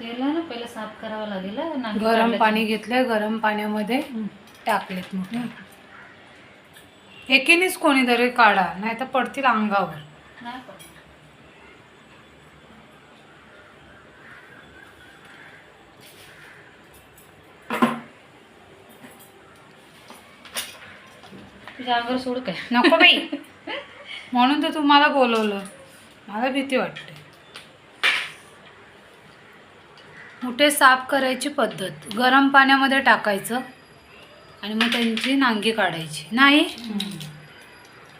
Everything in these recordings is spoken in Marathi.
तेला ना पहिलं साफ करावं लागेल गरम. पाणी घेतलंय गरम पाण्यामध्ये टाकलेत मोठे एकेनेच कोणीतरी काढा नाही तर पडतील अंगावर. तुझ्या अंगावर सोडू काय? नको बाई. म्हणून तर तुम्हाला बोलवलं. मला भीती वाटते. मुठे साफ करायची पद्धत. गरम पाण्यामध्ये टाकायचं आणि मग त्यांची नांगी काढायची. नाही?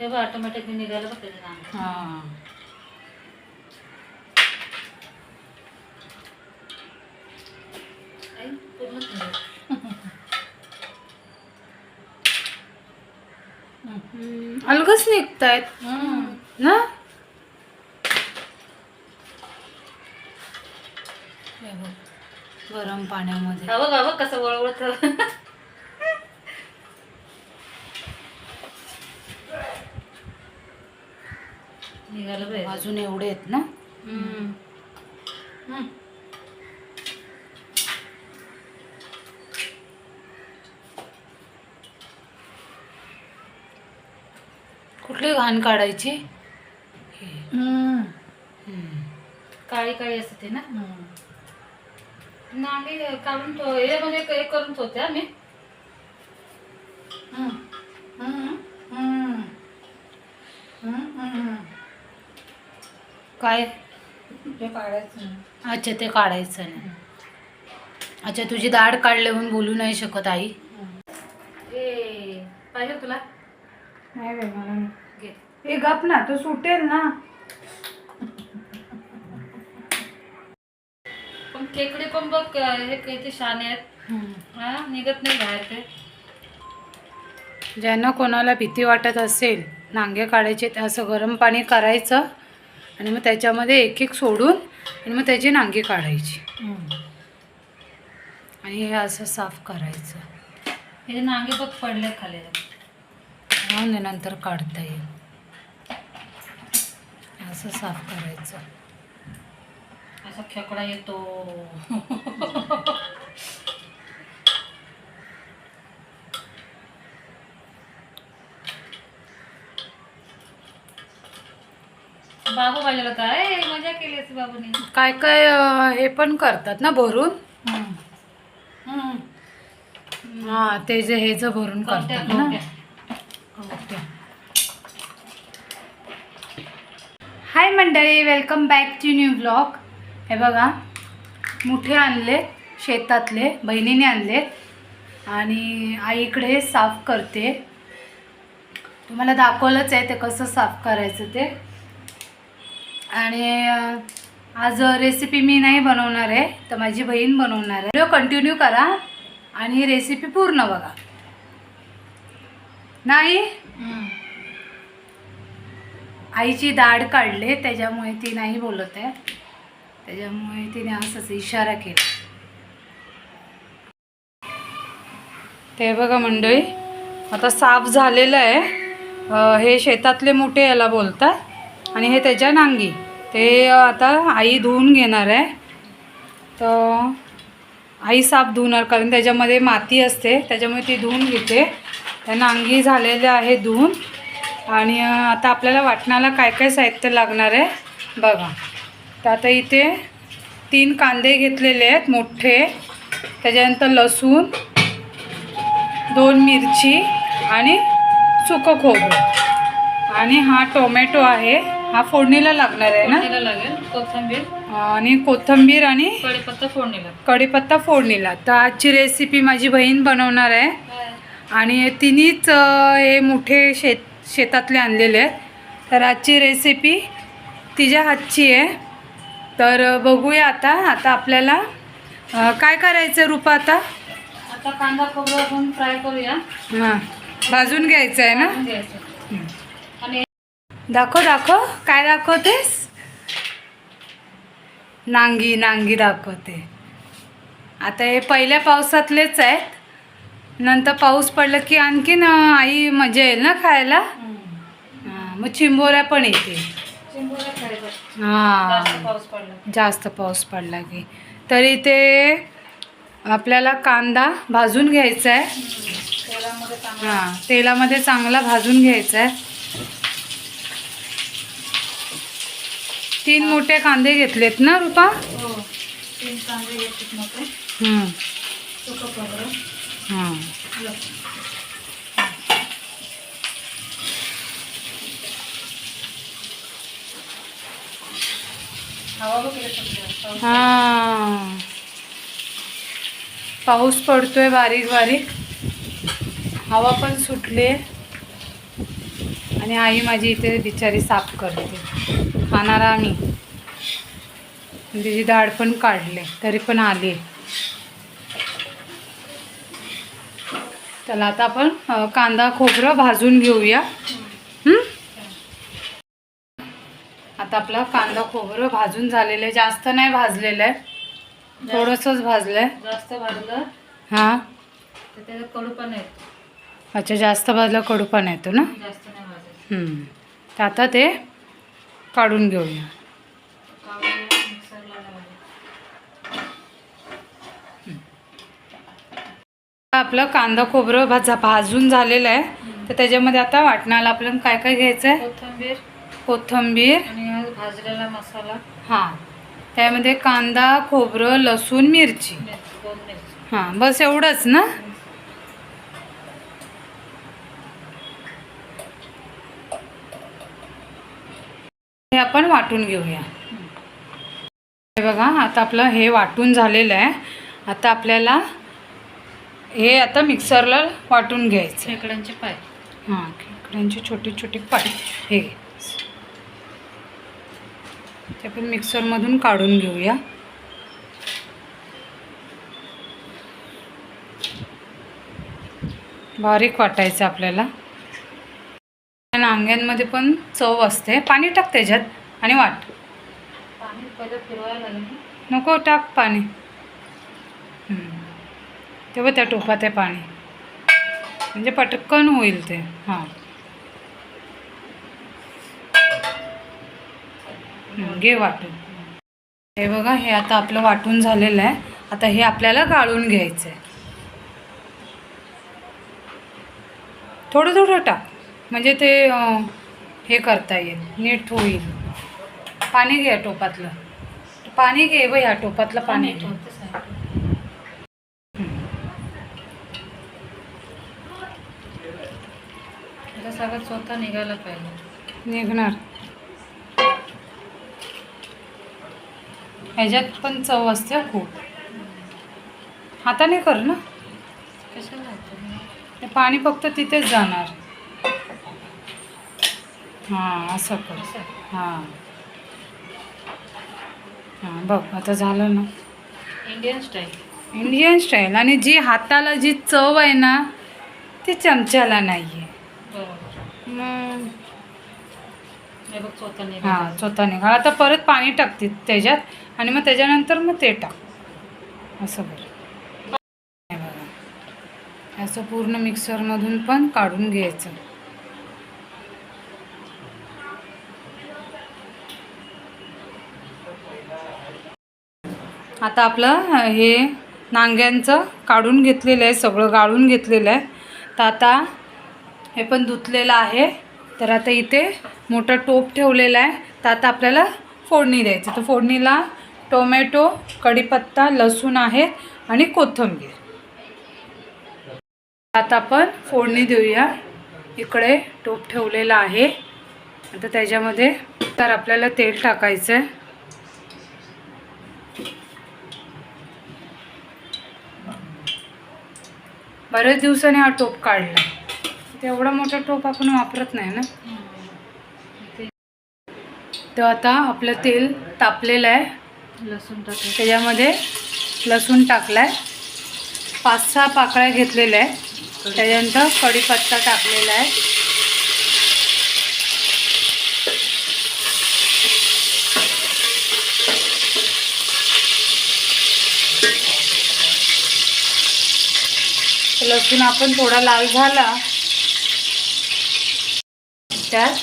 ते बघ ऑटोमॅटिक अंग. हां. अलगच निघतायत. ना? हे बघ, गरम पाण्यामध्ये. कसं वळवळत. निघालं. अजून एवढे आहेत ना. कुठली घाण काढायची. काळी काळी असते ते ना नांगे काढून तो हे म्हणजे करून ठेवते मी. काय? ते काढायचं अच्छा ते काढायचं नाही. अच्छा तुझी दाढ काढले म्हणून बोलू नाही शकत आई. ए पाहिजे तुला? नाही बाई मला घे. हे गप ना तो सुटेल ना. खेकडे पण बघ हे किती शाने आहेत. हा निघत नाही बाहेर ते. ज्यांना कोणाला भीती वाटत असेल नांगे काढायचे ते असं गरम पाणी करायचं आणि मग त्याच्यामध्ये एक एक सोडून आणि मग त्याची नांगी काढायची. आणि हे असं साफ करायचं. हे नांगे बघ पडले खाली. नंतर काढता येईल. असं साफ करायचं. असा खेकडा येतो. बाबू होता ए मजा बाबूने. काय काय अं, हे पण करतात ना भरून? हां ते जे हे जे भरून करतात ना? हाय मंडळी welcome back to new blog. हे बघा मुठे आणले शेतातले बहिणीने आणलेत आणि आईकडे साफ करते. तुम्हाला दाखवलंच आहे ते कसं साफ करायचं ते. आणि आज रेसिपी मी नाही बनवणार आहे तर माझी बहीण बनवणार आहे. व्हिडिओ कंटिन्यू करा आणि रेसिपी पूर्ण बघा. नाही? आईची दाढ काढले त्याच्यामुळे ती नाही बोलत आहे. त्याच्यामुळे तिने असाच इशारा केला. ते बघा मंडळी आता साफ झालेलं आहे. हे शेतातले मोठे याला बोलतात आणि हे त्याच्या नांगी. ते आता आई धुवून घेणार आहे. तर आई साफ धुवणार कारण त्याच्यामध्ये माती असते त्याच्यामुळे ती धुवून घेते. त्या नांगी झालेल्या आहे धुवून. आणि आता आपल्याला वाटणाला काय काय साहित्य लागणार आहे बघा. तर आता इथे तीन कांदे घेतलेले आहेत मोठे. त्याच्यानंतर लसूण दोन मिरची आणि सुकं खोबरं. आणि हा टोमॅटो आहे. हा फोडणीला लागणार आहे ना? लागेल. कोथिंबीर. आणि कोथिंबीर आणि कढीपत्ता फोडणीला. कढीपत्ता फोडणीला. तर आजची रेसिपी माझी बहीण बनवणार आहे. आणि तिन्हीच हे मोठे शेत शेतातले आणलेले आहेत. तर आजची रेसिपी तिच्या हातची आहे. तर बघूया आता आता आपल्याला काय करायचं रूपा आता? आता कांदा खोबरं आपण फ्राय करूया. हां भाजून घ्यायचं आहे ना आणि दाखव दाखव काय दाखवतेस? नांगी नांगी दाखवते. आता हे पहिल्या पावसातलेच आहेत. नंतर पाऊस पडला की आणखीन आई मजा येईल ना खायला? हां, मग चिंबोऱ्या पण येते हां. जास्त पाऊस पडला. की. तरी ते आपल्याला कांदा भाजून घ्यायचा आहे. हां तेलामध्ये चांगला भाजून घ्यायचा आहे. तीन मोठे कांदे घेतलेत ना रुपा? हो तीन कांदे घेतलेत मोठे. हं, हां लसूण. हवा बघ किती सुटली आहे. पाऊस हा. पाऊस पडतोय बारीक बारीक. हवा पण सुटली. आणि आई माझी इथे बिचारी साफ करते. खाणार आम्ही. तिची डाळ पण काढले तरी पण आली. त्याला आता आपण कांदा खोबरं भाजून घेऊया हं? आता आपला कांदा खोबरं भाजून झालेलं आहे. जास्त नाही भाजलेलं आहे. थोडंसंच भाजलं आहे जास्त भाजलं हां. तर त्याचा कडू पण येतो. अच्छा जास्त भाजलं कडूपणा येतो ना? जास्त नाही. तर आता ते काढून घेऊया. आपलं कांदा खोबरं भाजा भाजून झालेलं आहे. तर त्याच्यामध्ये आता वाटणाला आपल्याला काय काय घ्यायचं आहे कोथिंबीर. कोथिंबीर. आणि हा भाजलेला मसाला. हां. त्यामध्ये कांदा खोबरं लसूण मिरची. मिरची दोन मिरची. हां बस एवढंच ना? हे आपण वाटून घेऊया. हे बघा आता आपलं हे वाटून झालेलं आहे. आता आपल्याला हे आता मिक्सरला वाटून घ्यायचं. खेकड्यांचे पाय. हां खेकड्यांची छोटी छोटी पाय. हे. घे. ते आपण मिक्सरमधून काढून घेऊया. बारीक वाटायचं आपल्याला. नांग्यांमध्ये पण चव असते. पाणी टाक त्याच्यात आणि वाट. नको टाक पाणी. तेव्हा त्या टोपात आहे पाणी. म्हणजे पटकन होईल ते. हां. घे वाटून. हे बघा हे आता आपलं वाटून झालेलं आहे. आता हे आपल्याला गाळून घ्यायचं आहे थोडं थोडं टाक. म्हणजे ते हे करता येईल. नीट होईल. पाणी घे टोपातलं. पाणी घे ब ह्या टोपातलं पाणी सगळं स्वतः निघायला पाहिजे. निघणार. ह्याच्यात पण चव असते खूप. हाताने कर ना? ते पाणी फक्त तिथेच जाणार. हां असं कर. हां. हां बघ आता झालं ना. इंडियन स्टाईल इंडियन स्टाईल आणि जी हाताला जी चव आहे ना ती चमच्याला नाही आहे हे स्वतः निघाल आता परत पाणी टाकते त्याच्यात. आणि मग त्याच्यानंतर मग ते टाक. असं बरं. बघा. असं पूर्ण मिक्सरमधून पण काढून घ्यायचं. आता आपलं हे नांग्यांचं काढून घेतलेलं आहे सगळं गाळून घेतलेलं आहे. तर आता हे पण धुतलेलं आहे. तर आता इथे मोठं टोप ठेवलेलं आहे. तर आता आपल्याला फोडणी द्यायची. तर फोडणीला टोमॅटो कढीपत्ता लसूण आहे आणि कोथिंबीर. आता आपण फोडणी देऊया. इकडे टोप ठेवलेला आहे. आता त्याच्यामध्ये तर आपल्याला तेल टाकायचं आहे बऱ्याच दिवसांनी हा टोप काढला तेवढा मोठा टोप आपण वापरत नाही ना? तर आता आपलं तेल तापलेलं आहे. लसूण त्याच्यामध्ये लसूण टाकला आहे पाच सहा पाकळ्या घेतलेल्या आहे त्याच्यानंतर कढीपत्ता टाकलेला आहे. लसूण आपण थोडा लाल झाला. त्यात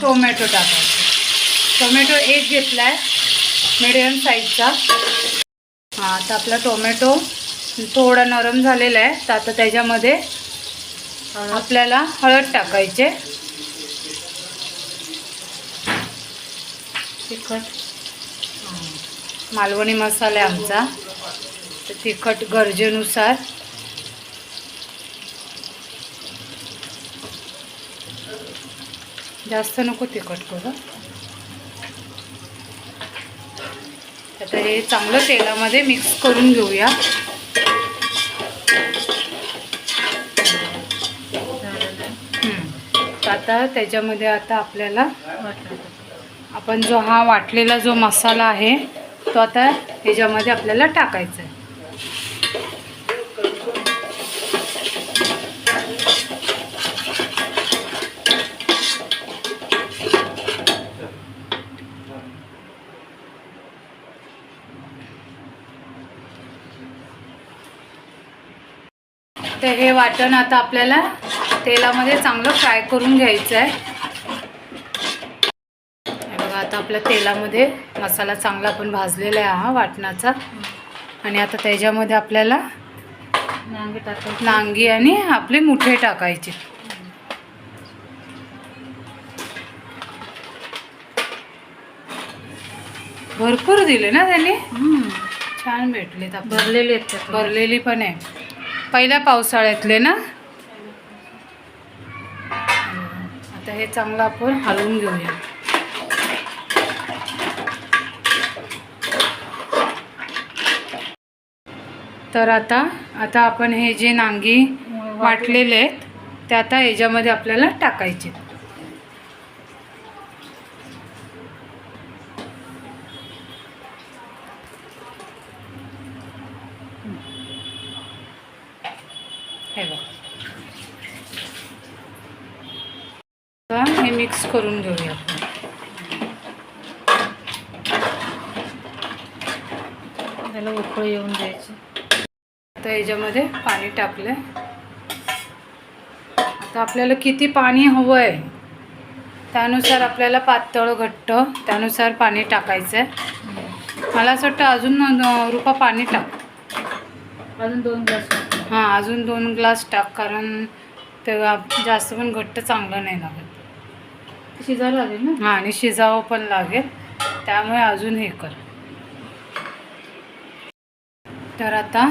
टोमॅटो. टाकायचा. टोमॅटो एक घेतला आहे मिडियम साईजचा हां आता आपला टोमॅटो थोडा नरम झालेला आहे. तर आता त्याच्यामध्ये आपल्याला हळद टाकायचे. तिखट. मालवणी मसाला आहे आमचा. तर तिखट गरजेनुसार. जास्त नको तिखट करू. आता हे चांगलं तेलामध्ये मिक्स करून घेऊया. तर आता त्याच्यामध्ये आता आपल्याला आपण जो हा वाटलेला जो मसाला आहे तो आता ह्याच्यामध्ये आपल्याला टाकायचा आहे. हे वाटण आता आपल्याला तेलामध्ये चांगलं फ्राय करून घ्यायचं आहे बघा आता आपल्या तेलामध्ये मसाला चांगला पण भाजलेला आहे हा वाटणाचा. आणि आता त्याच्यामध्ये आपल्याला नांगी टाकायची. नांगी आणि आपले मुठे टाकायचे. भरपूर दिले ना त्यांनी. छान आपल्याला. भरलेली. भरलेली पण आहे. पहिल्या पावसाळ्यातले ना? आता हे चांगलं आपण हलवून घेऊया. तर आता आता आपण हे जे नांगी वाटलेले आहेत ते आता ह्याच्यामध्ये आपल्याला टाकायचे हे बघ आता हे मिक्स करून घेऊया आपण. त्याला उकळी येऊन द्यायची. आता याच्यामध्ये पाणी टाकलं आता आपल्याला किती पाणी हवं आहे त्यानुसार आपल्याला पातळ घट्ट त्यानुसार पाणी टाकायचं आहे मला असं वाटतं अजून रुपा पाणी टाक. अजून दोन ग्लास हां अजून दोन ग्लास टाक कारण ते जास्त पण घट्ट चांगलं नाही लागत. शिजायला लागेल ना? हां आणि शिजावं पण लागेल. त्यामुळे अजून हे कर. तर आता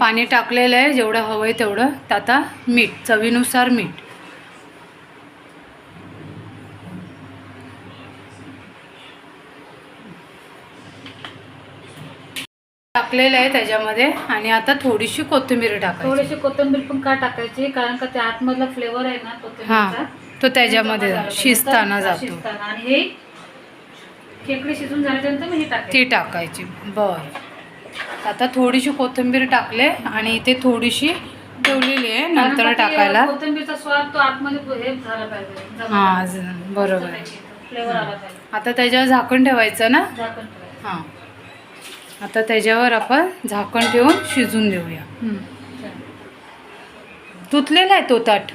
पाणी टाकलेलं आहे जेवढं हवं आहे तेवढं. तर आता मीठ चवीनुसार मीठ. टाकलेलं आहे त्याच्यामध्ये आणि आता थोडीशी कोथिंबीर टाकायची. थोडीशी कोथिंबीर पण का टाकायची? कारण का त्या आतमधला फ्लेवर आहे ना कोथिंबीरचा. तो त्याच्यामध्ये शिजताना जातो. जातो शिजताना आणि हे खेकडी शिजून झाल्यानंतर मी हे टाकायची. ती टाकायची. बर. आता थोडीशी कोथिंबीर टाकले आणि इथे थोडीशी ठेवलेली आहे. नंतर टाकायला. कोथिंबीरचा स्वाद तो आतमध्ये हे हां बरोबर. आता त्याच्यावर झाकण ठेवायचं ना. हां. आता त्याच्यावर आपण झाकण ठेवून शिजून देऊया. तुटलेला आहे तो ताट.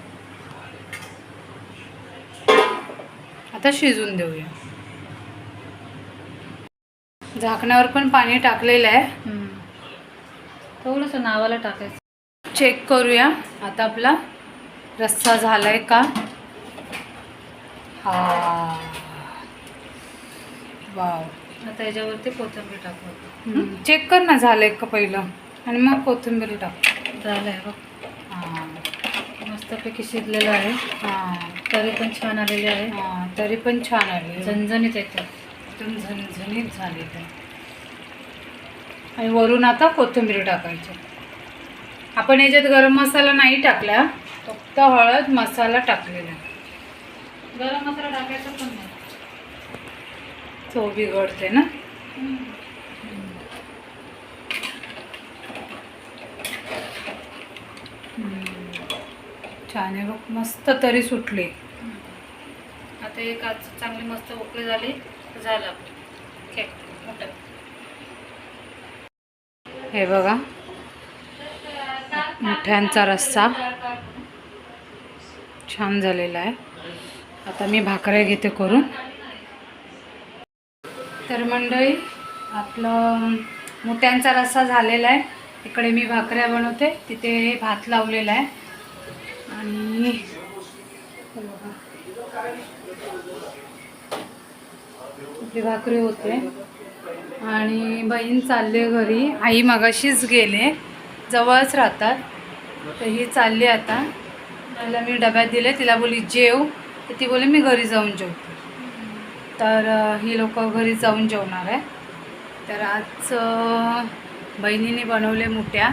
आता शिजून देऊया. झाकणावर पण पाणी टाकलेलं आहे. थोडंसं नावाला टाकायचं. चेक करूया. आता आपला रस्सा झालाय का? हा. वाव आता याच्यावरती कोथिंबीर टाकू. चेक कर ना झालंय का पहिलं? आणि मग कोथिंबीर टाक. झालं आहे बघ. हां. मस्तपैकी शिजलेलं आहे. हां. तरी पण छान आलेले आहे. हां तरी पण छान आले झणझणीत येते. एकदम झणझणीत झाले ते. आणि वरून आता कोथिंबीर टाकायची. आपण याच्यात गरम मसाला नाही टाकला. फक्त हळद मसाला टाकलेला. गरम मसाला टाकायचा पण नाही. चव बिघडते ना? छान आहे बघ मस्त तरी सुटली. आता एक आज चांगली मस्त उकळी झाली झालं आपलं. केक मोठं. हे बघा. मिठ्यांचा रस्सा. छान झालेला आहे. आता मी भाकऱ्या घेते करून. तर मंडळी आपलं मोत्यांचा रस्सा झालेला आहे. इकडे मी भाकऱ्या बनवते. तिथे भात लावलेला आहे. आणि हे आपली भाकरी होते. आणि बहीण चालले घरी. आई मगाशीच गेले. जवळच राहतात. तर ही चालली आता. मला मी डब्यात दिले. तिला बोली जेव. तर ती बोली मी घरी जाऊन जेवते. तर ही लोक घरी जाऊन जेवणार आहे. तर आज बहिणीने बनवले मुठ्या.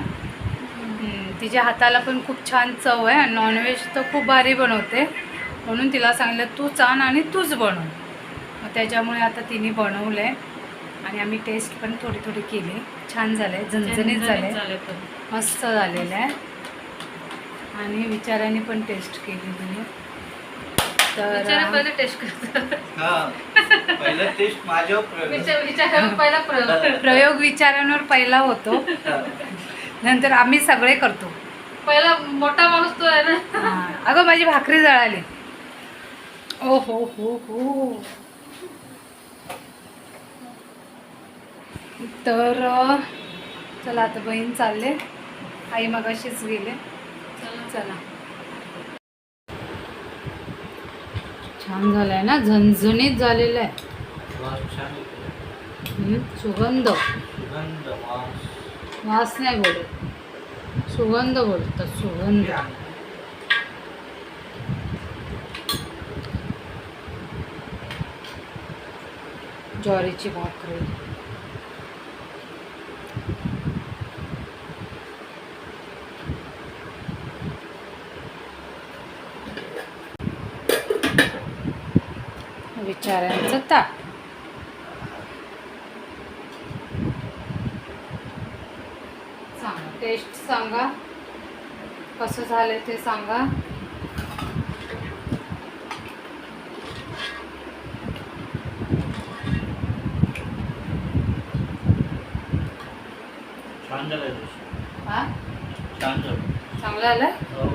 तिच्या हाताला पण खूप छान चव आहे आणि नॉनव्हेज तर खूप भारी बनवते. म्हणून तिला सांगितलं तूच आण आणि तूच बनव. मग त्याच्यामुळे आता तिने बनवलं आहे आणि आम्ही टेस्ट पण थोडी थोडी केली. छान झालं आहे झणझणीत झालं मस्त झालेलं आहे. आणि विचाराने पण टेस्ट केली तिने. तर टेस्ट करतो. हा पहिलं टेस्ट प्रयोग. विचारांवर पहिला होतो. नंतर आम्ही सगळे करतो. पहिला मोठा माणूस तो आहे ना? हा. अगं माझी भाकरी जळाली. ओ हो हो. हो तर अ, चला आता बहीण चालले. आई मगाशीच गेले. चला छान झालंय ना? झणझणीत झालेलं आहे. वास छान. येतो. हम्म, सुगंध. सुगंध वास. वास नाही बोलत सुगंध बोलतात सुगंध ज्वारीची भाकरी विचारांचं ताप सांगा. टेस्ट सांगा. कसं झालं ते सांगा. छान झालं टेस्ट. हा? छान झालं. चांगलं आलं? हो.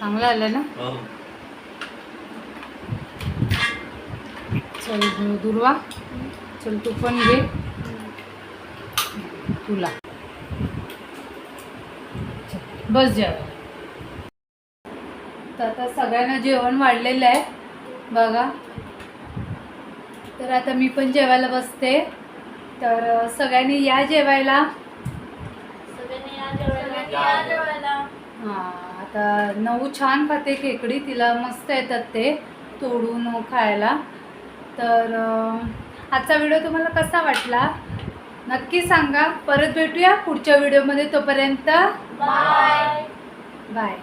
चांगलं आलं ना? हो. चल दुर्वा. चल तू पण घे. तुला. बस जेवायला. तर आता सगळ्यांना जेवण वाढलेलं आहे. बघा. तर आता मी पण जेवायला बसते. तर सगळ्यांनी या जेवायला. हां आता नऊ छान खाते खेकडी. तिला मस्त येतात ते तोडून खायला. तर आजचा व्हिडिओ तुम्हाला कसा वाटला? नक्की सांगा. परत भेटूया पुढच्या व्हिडिओमध्ये तोपर्यंत बाय